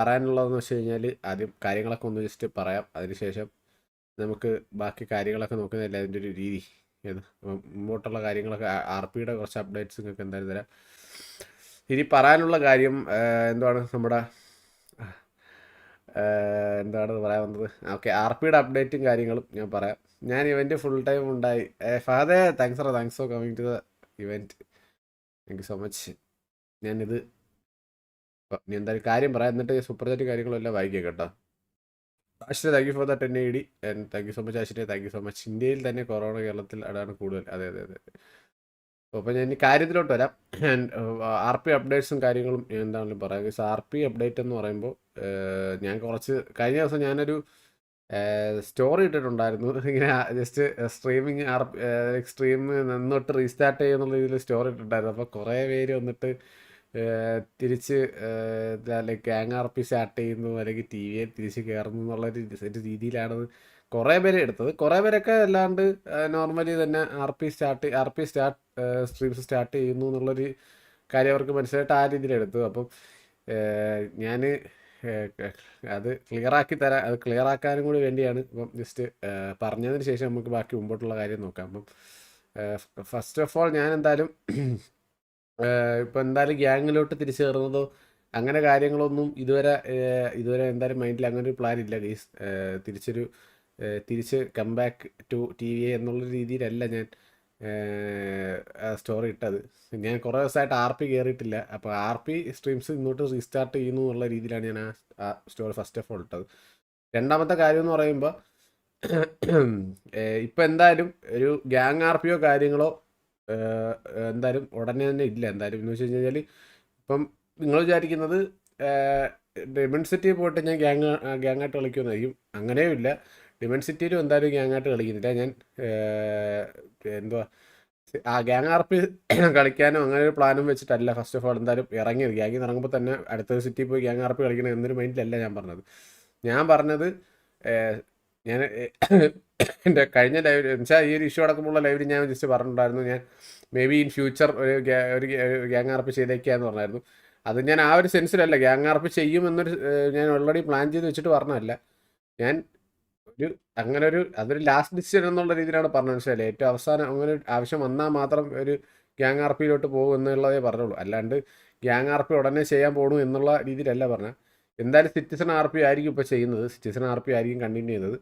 പറയാനുള്ളതെന്ന് വെച്ച് കഴിഞ്ഞാൽ ആദ്യം കാര്യങ്ങളൊക്കെ ഒന്ന് ജസ്റ്റ് പറയാം. അതിനുശേഷം നമുക്ക് ബാക്കി കാര്യങ്ങളൊക്കെ നോക്കുന്നതല്ല അതിന്റെ ഒരു രീതി. മുമ്പോട്ടുള്ള കാര്യങ്ങളൊക്കെ ആർ പിയുടെ കുറച്ച് അപ്ഡേറ്റ്സ് നിങ്ങൾക്ക് എന്തായാലും തരാം. ഇനി പറയാനുള്ള കാര്യം എന്താണ് നമ്മുടെ എന്താണ് പറയാൻ വന്നത്? ഓക്കെ. ആർ പിയുടെ അപ്ഡേറ്റും കാര്യങ്ങളും ഞാൻ പറയാം. ഞാൻ ഇവന്റ് ഫുൾ ടൈം ഉണ്ടായി. ഫാദേ thanks for thanks for coming to the event thank you so much ഞാനിത് ഇനി എന്തായാലും കാര്യം പറയാം എന്നിട്ട് സൂപ്പർ ചാറ്റ് കാര്യങ്ങളെല്ലാം വായിക്കാം കേട്ടോ. Ashraya thank you for the ten I D and thank you so much Ashraya thank you so much ഇന്ത്യയിൽ തന്നെ കൊറോണ കേരളത്തിൽ അതാണ് കൂടുതൽ. അതെ അതെ അതെ അപ്പോൾ ഞാൻ ഇനി കാര്യത്തിലോട്ട് വരാം. ആൻഡ് ആർ പി അപ്ഡേറ്റ്സും കാര്യങ്ങളും എന്താണെങ്കിലും പറയാം. ആർ പി അപ്ഡേറ്റ് എന്ന് പറയുമ്പോൾ ഞാൻ കുറച്ച് കഴിഞ്ഞ ദിവസം ഞാനൊരു സ്റ്റോറി ഇട്ടിട്ടുണ്ടായിരുന്നു. ഇങ്ങനെ ജസ്റ്റ് സ്ട്രീമിങ് ആർ സ്ട്രീം നിന്നോട്ട് റീസ്റ്റാർട്ട് ചെയ്യുന്നുള്ള രീതിയിൽ സ്റ്റോറി ഇട്ടിട്ടുണ്ടായിരുന്നു. അപ്പോൾ കുറേ പേര് വന്നിട്ട് തിരിച്ച് like gang R P start ചെയ്യുന്നു അല്ലെങ്കിൽ ടി വിയെ തിരിച്ച് കയറുന്നു എന്നുള്ള ഒരു രീതിയിലാണ് കുറേ പേര് എടുത്തത്. കുറേ പേരൊക്കെ അല്ലാണ്ട് നോർമലി തന്നെ R P start R P start streams start ചെയ്യുന്നു എന്നുള്ളൊരു കാര്യം അവർക്ക് മനസ്സിലായിട്ട് ആ രീതിയിൽ എടുത്തു അപ്പം ഞാൻ അത് ക്ലിയർ ആക്കി തരാൻ അത് ക്ലിയർ ആക്കാനും കൂടി വേണ്ടിയാണ് ഇപ്പം ജസ്റ്റ് പറഞ്ഞതിന് ശേഷം നമുക്ക് ബാക്കി മുമ്പോട്ടുള്ള കാര്യം നോക്കാം. അപ്പം ഫസ്റ്റ് ഓഫ് ഓൾ ഞാൻ എന്തായാലും ഇപ്പം എന്തായാലും ഗ്യാങ്ങിലോട്ട് തിരിച്ചു കയറുന്നതോ അങ്ങനെ കാര്യങ്ങളൊന്നും ഇതുവരെ ഇതുവരെ എന്തായാലും മൈൻഡിൽ അങ്ങനെ ഒരു പ്ലാൻ ഇല്ല ഗൈസ് തിരിച്ചൊരു തിരിച്ച് come back to T V എന്നുള്ള രീതിയിലല്ല ഞാൻ സ്റ്റോറി ഇട്ടത്. ഞാൻ കുറേ ദിവസമായിട്ട് ആർ പി കയറിയിട്ടില്ല അപ്പോൾ ആർ പി സ്ട്രീംസ് ഇങ്ങോട്ട് റീസ്റ്റാർട്ട് ചെയ്യുന്നു എന്നുള്ള രീതിയിലാണ് ഞാൻ ആ- സ്റ്റോറി ഫസ്റ്റ് ഓഫ് ഓൾ ഇട്ടത്. രണ്ടാമത്തെ കാര്യം എന്ന് പറയുമ്പോൾ ഇപ്പം എന്തായാലും ഒരു ഗ്യാങ് ആർ പിയോ കാര്യങ്ങളോ എന്തായാലും ഉടനെ തന്നെ ഇല്ല. എന്തായാലും എന്ന് വെച്ച് കഴിഞ്ഞാൽ ഇപ്പം നിങ്ങൾ വിചാരിക്കുന്നത് ഡിമൺ സിറ്റി പോയിട്ട് ഞാൻ ഗ്യാങ് ഗ്യാങ്ങായിട്ട് കളിക്കുമെന്നായിരിക്കും. അങ്ങനെയും ഇല്ല. ഡിമൺ സിറ്റിയിലും എന്തായാലും ഗ്യാങ്ങായിട്ട് കളിക്കുന്നില്ല. ഞാൻ എന്തുവാ ആ ഗ്യാങ് ആർ പി കളിക്കാനോ അങ്ങനെ ഒരു പ്ലാനും വെച്ചിട്ടല്ല. ഫസ്റ്റ് ഓഫ് ഓൾ എന്തായാലും ഇറങ്ങിയത് ഗ്യാങ്ങിൽ ഇറങ്ങുമ്പോൾ തന്നെ അടുത്ത സിറ്റി പോയി ഗ്യാങ് ആർ പി കളിക്കണം എന്നൊരു മൈൻഡിലല്ല ഞാൻ പറഞ്ഞത്. ഞാൻ പറഞ്ഞത് ഞാൻ എന്റെ കഴിഞ്ഞ ലൈവ് എന്നുവെച്ചാൽ ഈ ഒരു ഇഷ്യൂ അടക്കമുള്ള ലൈവിൽ ഞാൻ ജസ്റ്റ് പറഞ്ഞിട്ടുണ്ടായിരുന്നു ഞാൻ മേ ബി ഇൻ ഫ്യൂച്ചർ ഒരു ഒരു ഗ്യാങ് ആർപ്പ് ചെയ്തേക്കാന്ന് പറഞ്ഞായിരുന്നു. അത് ഞാൻ ആ ഒരു സെൻസിലല്ല ഗ്യാങ് ആർപ്പ് ചെയ്യുമെന്നൊരു ഞാൻ ഓൾറെഡി പ്ലാൻ ചെയ്ത് വെച്ചിട്ട് പറഞ്ഞതല്ല. ഞാൻ ഒരു അങ്ങനെ ഒരു അതൊരു ലാസ്റ്റ് ഡിസിഷൻ എന്നുള്ള രീതിയിലാണ് പറഞ്ഞത് മനസ്സിലായില്ലേ? ഏറ്റവും അവസാനം അങ്ങനെ ആവശ്യം വന്നാൽ മാത്രം ഒരു ഗ്യാങ് ആർപ്പിയിലോട്ട് പോകും എന്നുള്ളതേ പറഞ്ഞുള്ളൂ. അല്ലാണ്ട് ഗ്യാങ് ആർപ്പി ഉടനെ ചെയ്യാൻ പോകണു എന്നുള്ള രീതിയിലല്ല പറഞ്ഞത്. എന്തായാലും സിറ്റിസൺ ആർ പി ആയിരിക്കും ഇപ്പോൾ ചെയ്യുന്നത്. സിറ്റിസൺ ആർ പി ആയിരിക്കും കണ്ടിന്യൂ ചെയ്യുന്നത്.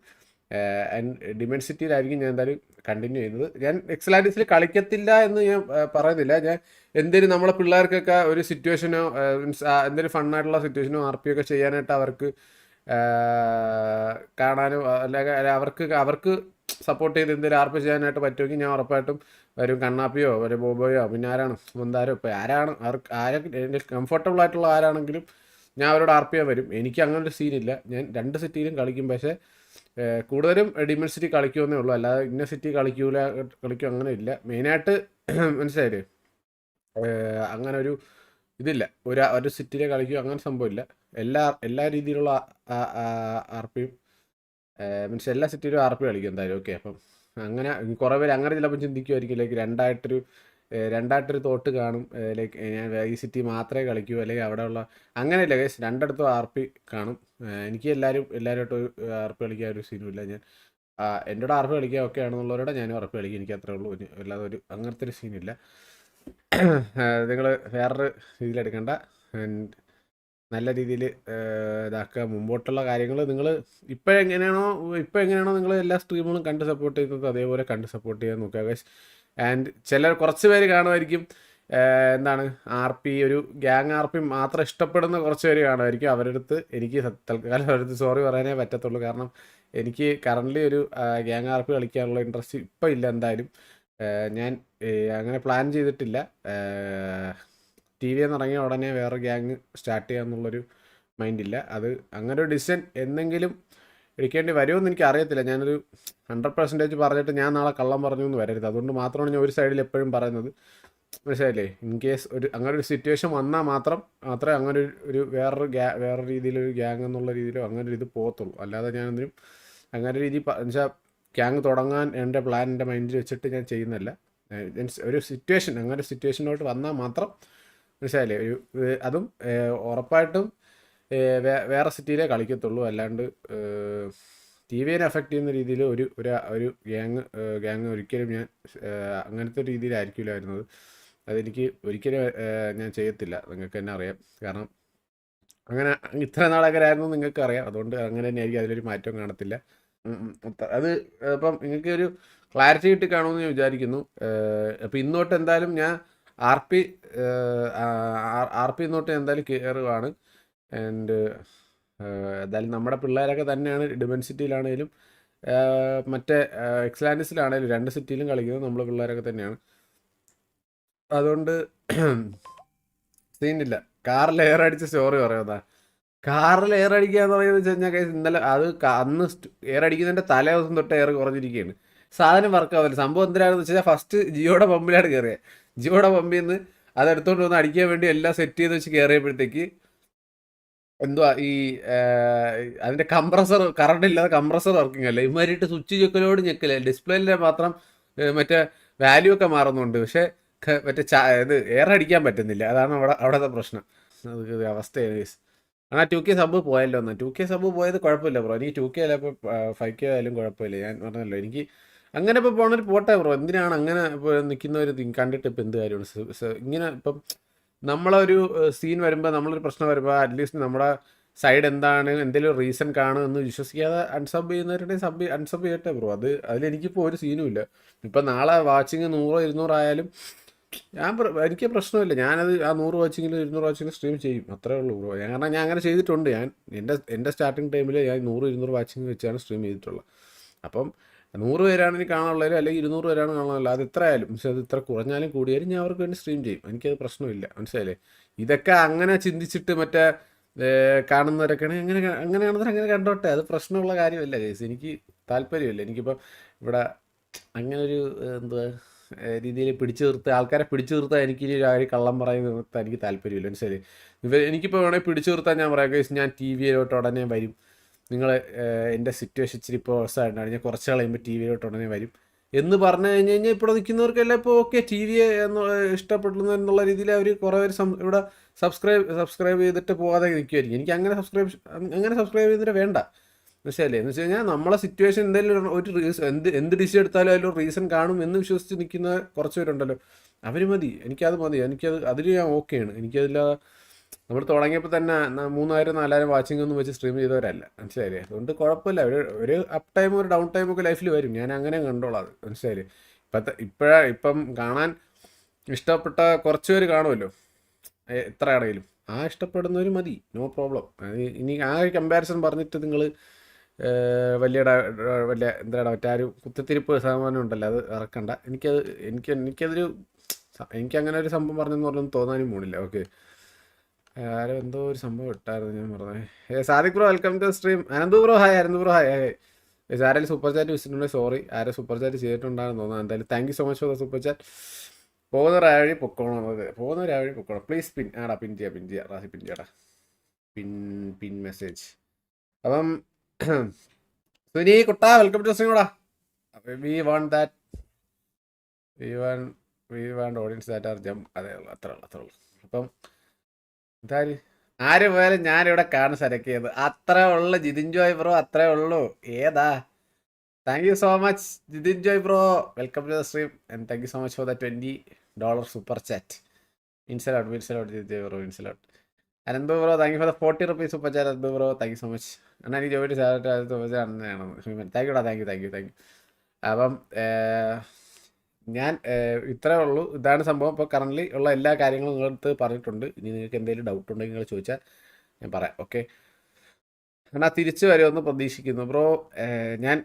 ആൻഡ് ഡിമെൻസിറ്റിയിലായിരിക്കും ഞാൻ എന്തായാലും കണ്ടിന്യൂ ചെയ്യുന്നത്. ഞാൻ എക്സലാൻഡിസിൽ കളിക്കത്തില്ല എന്ന് ഞാൻ പറയുന്നില്ല. ഞാൻ എന്തേലും നമ്മളെ പിള്ളേർക്കൊക്കെ ഒരു സിറ്റുവേഷനോ മീൻസ് എന്തെങ്കിലും ഫണ്ണായിട്ടുള്ള സിറ്റുവേഷനോ ആർ പി ഒക്കെ ചെയ്യാനായിട്ട് അവർക്ക് കാണാനും അല്ലെങ്കിൽ അല്ല അവർക്ക് അവർക്ക് സപ്പോർട്ട് ചെയ്ത് എന്തെങ്കിലും ആർ പി ചെയ്യാനായിട്ട് പറ്റുമെങ്കിൽ ഞാൻ ഉറപ്പായിട്ടും വരും. കണ്ണാപ്പിയോ ഒരു ബോബോയോ പിന്നെ ആരാണ് മന്ദാരോ ഇപ്പോൾ ആരാണ് ആർക്ക് ആരെ കംഫർട്ടബിൾ ആയിട്ടുള്ള ആരാണെങ്കിലും ഞാൻ അവരോട് ആർ പി ചെയ്യാൻ വരും. എനിക്ക് അങ്ങനെ ഒരു സീനില്ല ഞാൻ രണ്ട് സിറ്റിയിലും കളിക്കും. പക്ഷേ കൂടുതലും ഡിമൻ സിറ്റി കളിക്കുമെന്നേ ഉള്ളൂ. അല്ലാതെ ഇന്ന സിറ്റി കളിക്കൂല കളിക്കും അങ്ങനെ ഇല്ല. മെയിനായിട്ട് മനസ്സിലായില്ലേ? അങ്ങനെ ഒരു ഇതില്ല. ഒരു ഒരു സിറ്റിയിലെ കളിക്കും. അങ്ങനെ സംഭവമില്ല. എല്ലാ എല്ലാ രീതിയിലുള്ള ആർ പിയും മീൻസ് എല്ലാ സിറ്റിയിലും ആർ പി കളിക്കും എന്തായാലും. ഓക്കെ അപ്പം അങ്ങനെ കുറേ പേര് അങ്ങനെ ചിലപ്പോൾ ചിന്തിക്കുമായിരിക്കും ലൈക്ക് രണ്ടായിട്ടൊരു രണ്ടായിട്ടൊരു തോട്ട് കാണും. ലൈക്ക് ഞാൻ ഈ സിറ്റി മാത്രമേ കളിക്കൂ. അല്ലെങ്കിൽ അവിടെയുള്ള അങ്ങനെയല്ല ഗൈസ് രണ്ടിടത്തും ആർ പി കാണും. എനിക്ക് എല്ലാവരും എല്ലാവരുമായിട്ട് ആർ പി കളിക്കാൻ ഒരു സീനുമില്ല ഞാൻ എന്റെ കൂടെ ആർ പി കളിക്കുക ഒക്കെ ആണെന്നുള്ളവരോടെ ഞാനും ആർ പി കളിക്കും. എനിക്ക് അത്രേ ഉള്ളൂ. അല്ലാതെ ഒരു അങ്ങനത്തെ ഒരു സീനില്ല നിങ്ങൾ വേറൊരു രീതിയിലെടുക്കണ്ട നല്ല രീതിയിൽ ഇതാക്കുക. മുമ്പോട്ടുള്ള കാര്യങ്ങൾ നിങ്ങൾ ഇപ്പോൾ എങ്ങനെയാണോ ഇപ്പോൾ എങ്ങനെയാണോ നിങ്ങൾ എല്ലാ സ്ട്രീമുകളും കണ്ട് സപ്പോർട്ട് ചെയ്യുന്നത് അതേപോലെ കണ്ട് സപ്പോർട്ട് ചെയ്യാൻ നോക്കുക ആൻഡ് ചിലർ കുറച്ച് പേര് കാണുമായിരിക്കും എന്താണ് ആർ പി ഒരു ഗ്യാങ് ആർ പി മാത്രം ഇഷ്ടപ്പെടുന്ന കുറച്ച് പേര് കാണുമായിരിക്കും. അവരുടെ അടുത്ത് എനിക്ക് തൽക്കാലം അവരുടെ അടുത്ത് സോറി പറയാനേ പറ്റത്തുള്ളൂ. കാരണം എനിക്ക് കറന്റ്ലി ഒരു ഗ്യാങ് ആർ പി കളിക്കാനുള്ള ഇൻട്രസ്റ്റ് ഇപ്പം ഇല്ല എന്തായാലും. ഞാൻ അങ്ങനെ പ്ലാൻ ചെയ്തിട്ടില്ല. ടി വി എന്നിറങ്ങിയ ഉടനെ വേറെ ഗ്യാങ് സ്റ്റാർട്ട് ചെയ്യാമെന്നുള്ളൊരു മൈൻഡില്ല അത് അങ്ങനെ ഒരു ഡിസിഷൻ എന്തെങ്കിലും എടുക്കേണ്ടി വരുമെന്ന് എനിക്ക് അറിയത്തില്ല. ഞാനൊരു ഹൺഡ്രഡ് പെർസെന്റേജ് പറഞ്ഞിട്ട് ഞാൻ നാളെ കള്ളം പറഞ്ഞു എന്ന് വരരുത്. അതുകൊണ്ട് മാത്രമാണ് ഞാൻ ഒരു സൈഡിൽ എപ്പോഴും പറയുന്നത്. മനസ്സിലായില്ലേ? ഇൻ കേസ് ഒരു അങ്ങനെ ഒരു സിറ്റുവേഷൻ വന്നാൽ മാത്രം മാത്രമേ അങ്ങനെ ഒരു വേറൊരു ഗ്യാ വേറെ രീതിയിലൊരു ഗ്യാങ് എന്നുള്ള രീതിയിലോ അങ്ങനെ ഒരു ഇത് പോകത്തുള്ളൂ. അല്ലാതെ ഞാൻ എന്തിനും അങ്ങനെ രീതി എന്നുവെച്ചാൽ ഗ്യാങ് തുടങ്ങാൻ എന്റെ പ്ലാൻ എന്റെ മൈൻഡിൽ വെച്ചിട്ട് ഞാൻ ചെയ്യുന്നില്ല ഒരു സിറ്റുവേഷൻ അങ്ങനെ ഒരു സിറ്റുവേഷനിലോട്ട് വന്നാൽ മാത്രം മനസ്സിലായില്ലേ? ഒരു അതും ഉറപ്പായിട്ടും വേറെ സിറ്റിയിലേ കളിക്കത്തുള്ളൂ. അല്ലാണ്ട് ടി വിനെ അഫക്റ്റ് ചെയ്യുന്ന രീതിയിൽ ഒരു ഒരു ഒരു ഗ്യാങ് ഗ്യാങ് ഒരിക്കലും ഞാൻ അങ്ങനത്തെ രീതിയിലായിരിക്കില്ല വരുന്നത് അതെനിക്ക് ഒരിക്കലും ഞാൻ ചെയ്യത്തില്ല. നിങ്ങൾക്ക് തന്നെ അറിയാം. കാരണം അങ്ങനെ ഇത്ര നാളകരായിരുന്നു നിങ്ങൾക്ക് അറിയാം. അതുകൊണ്ട് അങ്ങനെ തന്നെ ആയിരിക്കും അതിലൊരു മാറ്റം കാണത്തില്ല. അത് ഇപ്പം നിങ്ങൾക്ക് ഒരു ക്ലാരിറ്റി കിട്ടി കാണുമെന്ന് ഞാൻ വിചാരിക്കുന്നു. അപ്പം ഇന്നോട്ട് എന്തായാലും ഞാൻ ആർ പി ആർ പി ഇന്നോട്ട് എന്തായാലും കയറുകയാണ് ആൻഡ് എന്തായാലും നമ്മുടെ പിള്ളേരൊക്കെ തന്നെയാണ് ഡിമെൻസിറ്റിയിലാണേലും മറ്റേ എക്സ്ലാൻഡിസിലാണേലും രണ്ട് സിറ്റിയിലും കളിക്കുന്നത് നമ്മളെ പിള്ളേരൊക്കെ തന്നെയാണ്. അതുകൊണ്ട് സീനില്ല കാറിൽ എയർ അടിച്ച സ്റ്റോറി പറയാതാ കാറിൽ എയർ അടിക്കുക എന്ന് പറയുന്നത് വെച്ച് കഴിഞ്ഞാൽ ഇന്നലെ അത് അന്ന് എയർ അടിക്കുന്നതിന്റെ തലേ ദിവസം തൊട്ട് എയർ കുറഞ്ഞിരിക്കുകയാണ് സാധനം വർക്ക് ആവില്ല സംഭവം എന്തിനാണെന്ന് വെച്ച് കഴിഞ്ഞാൽ ഫസ്റ്റ് ജിയോയുടെ പമ്പിലാണ് കയറിയത് ജിയോയുടെ പമ്പിൽ നിന്ന് അത് എടുത്തുകൊണ്ട് വന്ന് അടിക്കാൻ വേണ്ടി എല്ലാം സെറ്റ് ചെയ്ത് വെച്ച് കയറിയപ്പോഴത്തേക്ക് എന്തുവാ ഈ അതിന്റെ കംപ്രസർ കറണ്ട് ഇല്ലാതെ കംപ്രസർ വർക്കിംഗ് അല്ല? ഇമാരിട്ട് സ്വിച്ച് ഞെക്കലോട് ഞെക്കല. ഡിസ്പ്ലേയിലെ മാത്രം മറ്റേ വാല്യൂ ഒക്കെ മാറുന്നുണ്ട്. പക്ഷെ മറ്റേ ഇത് എയർ അടിക്കാൻ പറ്റുന്നില്ല. അതാണ് അവിടെ അവിടുത്തെ പ്രശ്നം. അവസ്ഥയാണ്. ആ ടു കെ സബ് പോയല്ലോ എന്നാ. ടു കെ സബ് പോയത് കുഴപ്പമില്ല ബ്രോ എനിക്ക് ടു കെ അല്ല ഇപ്പോൾ ഫൈവ് കെ ആയാലും കുഴപ്പമില്ല. ഞാൻ പറഞ്ഞല്ലോ എനിക്ക് അങ്ങനെ ഇപ്പോൾ പോകണൊരു പോട്ടെ ബ്രോ എന്തിനാണ് അങ്ങനെ ഇപ്പോൾ നിൽക്കുന്നവർ കണ്ടിട്ട് ഇപ്പം എന്ത് കാര്യമാണ്? ഇങ്ങനെ ഇപ്പം നമ്മളൊരു സീൻ വരുമ്പോൾ നമ്മളൊരു പ്രശ്നം വരുമ്പോൾ അറ്റ്ലീസ്റ്റ് നമ്മുടെ സൈഡ് എന്താണ് എന്തെങ്കിലും റീസൺ കാണും എന്ന് വിശ്വസിക്കാതെ അൺസബ് ചെയ്യുന്നവരുടെ സബ് അൺസബ് ചെയ്യട്ടെ ബ്രോ അത് അതിലെനിക്കിപ്പോൾ ഒരു സീനും ഇല്ല. ഇപ്പം നാളെ വാച്ചിങ് നൂറോ ഇരുന്നൂറോ ആയാലും ഞാൻ എനിക്ക് പ്രശ്നമില്ല. ഞാനത് ആ നൂറ് വാച്ചിങ്ങിൽ ഇരുന്നൂറ് വാച്ചിങ്ങിൽ സ്ട്രീം ചെയ്യും. അത്രേ ഉള്ളൂ ബ്രോ കാരണം ഞാൻ അങ്ങനെ ചെയ്തിട്ടുണ്ട്. ഞാൻ എന്റെ എന്റെ സ്റ്റാർട്ടിങ് ടൈമിൽ ഞാൻ നൂറ് ഇരുന്നൂറ് വാച്ചിങ് വെച്ചാണ് സ്ട്രീം ചെയ്തിട്ടുള്ളത്. അപ്പം നൂറ് പേരാണ് എനിക്ക് കാണാനുള്ളത് അല്ലെങ്കിൽ ഇരുന്നൂറ് പേരാണ് കാണാനുള്ളത് അത് എത്ര ആയാലും പക്ഷെ അത് ഇത്ര കുറഞ്ഞാലും കൂടിയാലും ഞാൻ അവർക്ക് വേണ്ടി സ്ട്രീം ചെയ്യും. എനിക്കത് പ്രശ്നമില്ല. മനസ്സിലായില്ലേ? ഇതൊക്കെ അങ്ങനെ ചിന്തിച്ചിട്ട് മറ്റേ കാണുന്നവരൊക്കെയാണെങ്കിൽ കാണുന്നവരൊക്കെയാണ് അങ്ങനെ കാ- അങ്ങനെയാണെന്നവർ അങ്ങനെ കണ്ടോട്ടെ. അത് പ്രശ്നമുള്ള കാര്യമല്ല കേസ് എനിക്ക് താല്പര്യമില്ല. എനിക്കിപ്പോൾ ഇവിടെ അങ്ങനെ ഒരു എന്താ രീതിയിൽ പിടിച്ചു നിർത്തുക ആൾക്കാരെ പിടിച്ചു നിർത്താൻ എനിക്ക് ഇനി ഒരു കള്ളം പറയുന്ന എനിക്ക് താല്പര്യമില്ല. മനസ്സിലായി ഇവർ എനിക്കിപ്പോൾ വേണമെങ്കിൽ പിടിച്ചു നിർത്താൻ ഞാൻ പറയാം. കേസ് ഞാൻ ടി വിയിലോട്ട് ഉടനെ വരും. നിങ്ങൾ എന്റെ സിറ്റുവേഷൻ ഇച്ചിരി ഇപ്പോൾ അവസ്ഥയായിട്ടാണ് ഞാൻ കുറച്ച് കളയുമ്പോൾ ടി വിയിലോട്ട് ഉടനെ വരും. എന്ന് പറഞ്ഞു കഴിഞ്ഞ് കഴിഞ്ഞാൽ ഇപ്പോൾ നിൽക്കുന്നവർക്കെല്ലാം ഇപ്പോൾ ഓക്കെ ടി വി ഇഷ്ടപ്പെടുന്നു എന്നുള്ള രീതിയിൽ അവർ കുറേ പേര് ഇവിടെ സബ്സ്ക്രൈബ് സബ്സ്ക്രൈബ് ചെയ്തിട്ട് പോകാതെ നിൽക്കുമായിരിക്കും എനിക്ക് അങ്ങനെ സബ്സ്ക്രൈബ് അങ്ങനെ സബ്സ്ക്രൈബ് ചെയ്തിട്ട് വേണ്ട. മനസ്സിലല്ലേ എന്ന് വെച്ച് കഴിഞ്ഞാൽ നമ്മളെ സിറ്റുവേഷൻ എന്തെങ്കിലും ഒരു റീസൺ എന്ത് എന്ത് ഡിസിഷൻ എടുത്താലും അതിലൊരു റീസൺ കാണും എന്ന് വിശ്വസിച്ച് നിൽക്കുന്ന കുറച്ച് പേരുണ്ടല്ലോ. അവർ മതി. എനിക്കത് മതി. എനിക്കത് അതിൽ ഞാൻ ഓക്കെയാണ് എനിക്കതില്ലാതെ നമ്മൾ തുടങ്ങിയപ്പോൾ തന്നെ മൂന്നായിരം നാലായിരം വാച്ചിങ് ഒന്നും വെച്ച് സ്ട്രീം ചെയ്തവരല്ല. മനസ്സിലായില്ലേ? അതുകൊണ്ട് കുഴപ്പമില്ല. ഒരു ഒരു അപ്പ് ടൈം ഒരു ഡൗൺ ടൈം ഒക്കെ ലൈഫിൽ വരും. ഞാൻ അങ്ങനെ കണ്ടോളാം അത്. മനസ്സിലായില്ലേ? ഇപ്പോഴത്തെ ഇപ്പോഴാ ഇപ്പം കാണാൻ ഇഷ്ടപ്പെട്ട കുറച്ച് പേര് കാണുമല്ലോ. എത്ര ആണെങ്കിലും. ആ ഇഷ്ടപ്പെടുന്നവർ മതി. നോ പ്രോബ്ലം ഇനി ആ ഒരു കമ്പാരിസൺ പറഞ്ഞിട്ട് നിങ്ങൾ വലിയ വലിയ എന്താണ് മറ്റേ ആ ഒരു കുത്തിത്തിരിപ്പ് സാമാനം ഉണ്ടല്ലോ. അത് ഇറക്കണ്ട എനിക്കത് എനിക്ക് എനിക്കതൊരു എനിക്ക് എനിക്കങ്ങനെ ഒരു സംഭവം പറഞ്ഞെന്ന് പറഞ്ഞൊന്നും തോന്നാനും പോണില്ല. ഓക്കെ ആരോ എന്തോ ഒരു സംഭവം ഇട്ടായിരുന്നു ഞാൻ പറഞ്ഞത് Sadiq bro welcome to stream Ananth bro hi Ananth bro hi hi ആരെങ്കിലും സൂപ്പർ ചാറ്റ് വിസിറ്റുണ്ടെങ്കിൽ സോറി ആരെ സൂപ്പർ ചാറ്റ് ചെയ്തിട്ടുണ്ടായിരുന്നു തോന്നുന്നു. എന്തായാലും thank you so much for the super chat പോകുന്ന രാവഴി പൊക്കോണം അതെ പോകുന്ന രാവഴി പൊക്കോണം. പ്ലീസ് പിൻ ആടാ പിൻ ചെയ്യാം പിൻ ചെയ്യാം. റാസി പിൻ ചെയ്യാടാ. പിൻ പിൻ മെസ്സേജ് അപ്പം സുനി കുട്ടാ വെൽക്കം ടു. സ്ട്രീം കൂടാ we want that we want we want audience that are jam അതേ ഉള്ളൂ അത്രേ ഉള്ളൂ അത്രേ ഉള്ളൂ. അപ്പം എന്തായാലും ആര് പോയാലും ഞാനിവിടെ കാണും സെലക്ട് അത്ര ഉള്ളു ജിതിൻ ജോയ് ബ്രോ അത്രേ ഉള്ളൂ. ഏതാ? Thank you so much Jithin Joy bro welcome to the stream and thank you so much for the twenty dollar super chat ഇൻസലോട്ട് ഇൻസലോട്ട് Jithin Joy bro ഇൻസലോട്ട് Ananthu bro thank you for the forty rupees super chat Ananthu bro thank you so much അണ്ണാ എനിക്ക് super chat അണ്ണയാണ് thank യുടാ thank you thank you thank you അപ്പം ഞാൻ ഇത്രേ ഉള്ളൂ. ഇതാണ് സംഭവം. ഇപ്പോൾ കറന്റ് ഉള്ള എല്ലാ കാര്യങ്ങളും നിങ്ങളടുത്ത് പറഞ്ഞിട്ടുണ്ട്. ഇനി നിങ്ങൾക്ക് എന്തെങ്കിലും ഡൗട്ട് ഉണ്ടെങ്കിൽ നിങ്ങൾ ചോദിച്ചാൽ ഞാൻ പറയാം. ഓക്കെ എന്നാൽ തിരിച്ചു വരുമെന്ന് പ്രതീക്ഷിക്കുന്നു. ബ്രോ ഞാൻ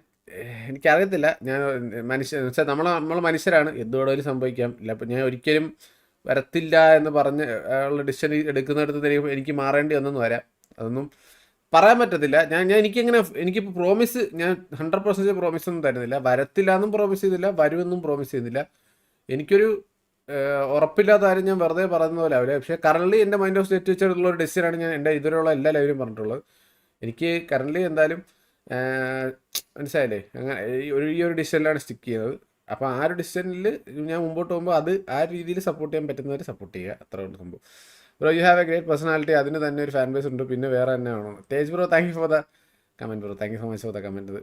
എനിക്കറിയത്തില്ല. ഞാൻ മനുഷ്യ വെച്ചാൽ നമ്മൾ നമ്മൾ മനുഷ്യരാണ്. എന്ത് സംഭവിക്കാം. ഇല്ല അപ്പം ഞാൻ ഒരിക്കലും വരത്തില്ല എന്ന് പറഞ്ഞ് ഉള്ള ഡിസിഷൻ എടുക്കുന്നിടത്ത് എനിക്ക് മാറേണ്ടി വന്നെന്ന് വരാം. അതൊന്നും പറയാൻ പറ്റത്തില്ല. ഞാൻ ഞാൻ എനിക്കങ്ങനെ എനിക്കിപ്പോൾ പ്രോമിസ് ഞാൻ ഹൺഡ്രഡ് പെർസെന്റേജ് പ്രോമിസ് ഒന്നും തരുന്നില്ല. വരത്തില്ല എന്നും പ്രോമിസ് ചെയ്യുന്നില്ല വരുമെന്നും പ്രോമിസ് ചെയ്യുന്നില്ല. എനിക്കൊരു ഉറപ്പില്ലാത്ത കാര്യം ഞാൻ വെറുതെ പറയുന്ന പോലെ ആവില്ല. പക്ഷേ കറണ്ട്ലി എന്റെ മൈൻഡ് ഓഫ് സ്റ്റേറ്റ് വെച്ചിട്ടുള്ള ഒരു ഡെസിഷനാണ് ഞാൻ എന്റെ ഇതുവരെയുള്ള എല്ലാ ലൈവിലും പറഞ്ഞിട്ടുള്ളത്. എനിക്ക് കറണ്ട്ലി എന്തായാലും മനസ്സിലായില്ലേ? അങ്ങനെ ഒരു ഈ ഒരു ഡിസിഷനിലാണ് സ്റ്റിക്ക് ചെയ്യുന്നത്. അപ്പോൾ ആ ഒരു ഡിസിഷനിൽ ഞാൻ മുമ്പോട്ട് പോകുമ്പോൾ അത് ആ രീതിയിൽ സപ്പോർട്ട് ചെയ്യാൻ പറ്റുന്നവരെ സപ്പോർട്ട് ചെയ്യുക. അത്ര സംഭവം. Bro you have a great personality അതിന് തന്നെ ഒരു ഫാൻ ബേസ് ഉണ്ട്. പിന്നെ വേറെ തന്നെ ആണോ Tej bro thank you for the comment bro thank you so much for the comment thank